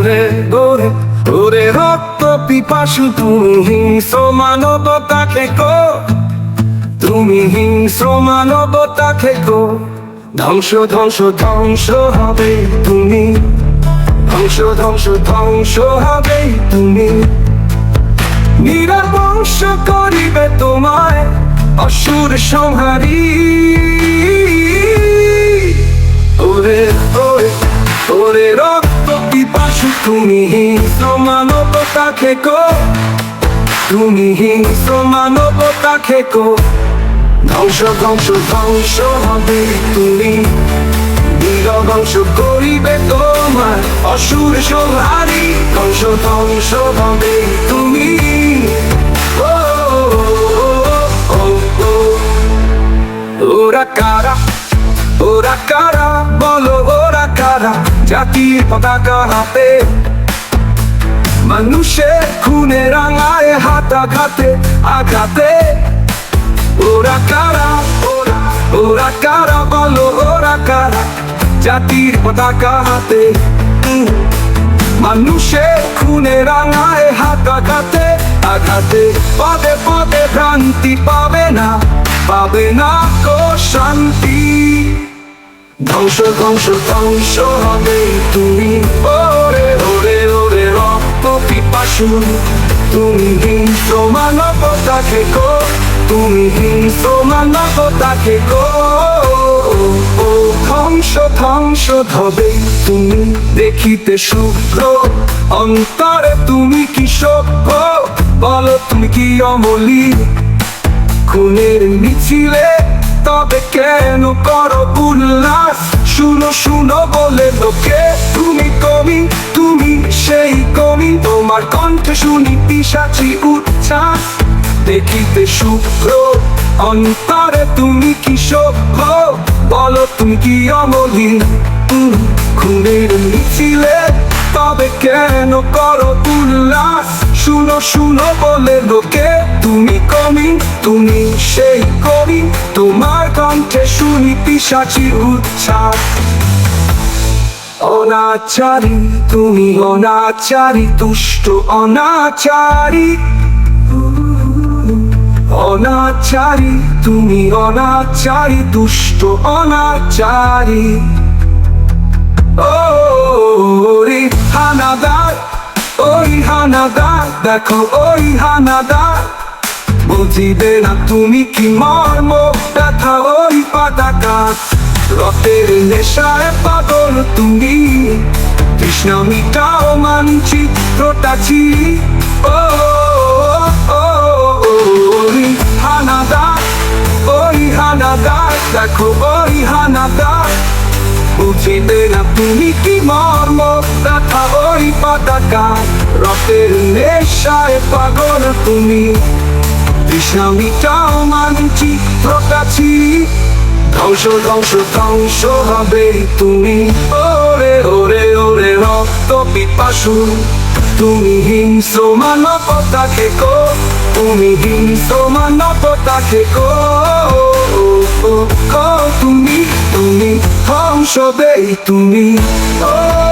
ওরে ওরে ওরে রক্ত পিপাসু তুমি হিংস্র মানবতা খেকো তুমি হিংস্র মানবতা খেকো ধ্বংস ধ্বংস ধ্বংস হবে তুমি। ধ্বংস ধ্বংস ধ্বংস হবে তুমি। নিরাবংশ করিবে তোমায় অসুর সংহারী। ওরে ওরে ওরে পিপাসু তুমি হিংস্র মানবতা খেকো। তুমি হিংস্র মানবতা খেকো। ধ্বংস ধ্বংস ধ্বংস হবে তুমি। ধ্বংস করিবে তোমার অসুর সোহারি। ধ্বংস ধ্বংস হবে তুমি। হাতে মানুষের খুনে রাঙায় হাতাঘাতে আঘাতে ওরা কারা ওরা কারা বলো ওরা কারা জাতির পতাকা হাতে মানুষের খুনে রাঙায় হাতাঘাতে আঘাতে পদে পদে ভ্রান্তি পাবে না পাবে না কো শান্তি ধ্বংস ধ্বংস ধ্বংস হবে তুমি। ওরে ওরে ওরে, রক্ত পিপাসু। তুমি হিংস্র মানবতা খেকো তুমি হিংস্র মানবতা খেকো ও ধ্বংস ধ্বংস হবে তুমি। দেখিতে শুভ্র অন্তরে তুমি কি সভ্য? বলো তুমি কি অমলি? খুনের মিছিলে তবে কেন করো উল্লাস? শুনো শুনো বলে লোকে, তুমি কমি, তুমি সেই কমি। তোমার কণ্ঠে শুনি পিসাচি উচ্ছ্বাস। দেখিতে শুভ্র অন্তরে তুমি কি সভ্য? বলো তুমি কি অমলিন? খুনের মিছিলে। তবে কেন করো উল্লাস? শুনো শুনো বলে লোকে, তুমি কমি, তুমি সেই কবি তোমার কণ্ঠে শুনি পিসাচি উচ্ছ্বাস অনাচারী, তুমি অনাচারী দুষ্ট অনাচারী। অনাচারী, তুমি অনাচারী দুষ্ট অনাচারী। ওই হানাদার ওই হানাদার, দেখো ওই হানাদার। বুঝিবে না তুমি কি মর্ম? রথের নেশায় পাগল তুমি। কৃষ্ণ মিটাও মানচিত্রটা ছি। ও দেখো ওই হানাদার বুঝিবে না তুমি কি মর্ম ব্যথা ওই পতাকা? রক্তের নেশায় পাগল তুমি। তৃষ্ণা মিটাও মানছি প্রকাছি ধ্বংস ধ্বংস ধ্বংস হবে তুমি। ওরে ওরে ওরে রক্ত পিপাসু, তুমি হিংস্র মানবতা খেকো তুমি হিংস্র মানবতা খেকো তুমি তুমি ধ্বংস দেই তুমি। ও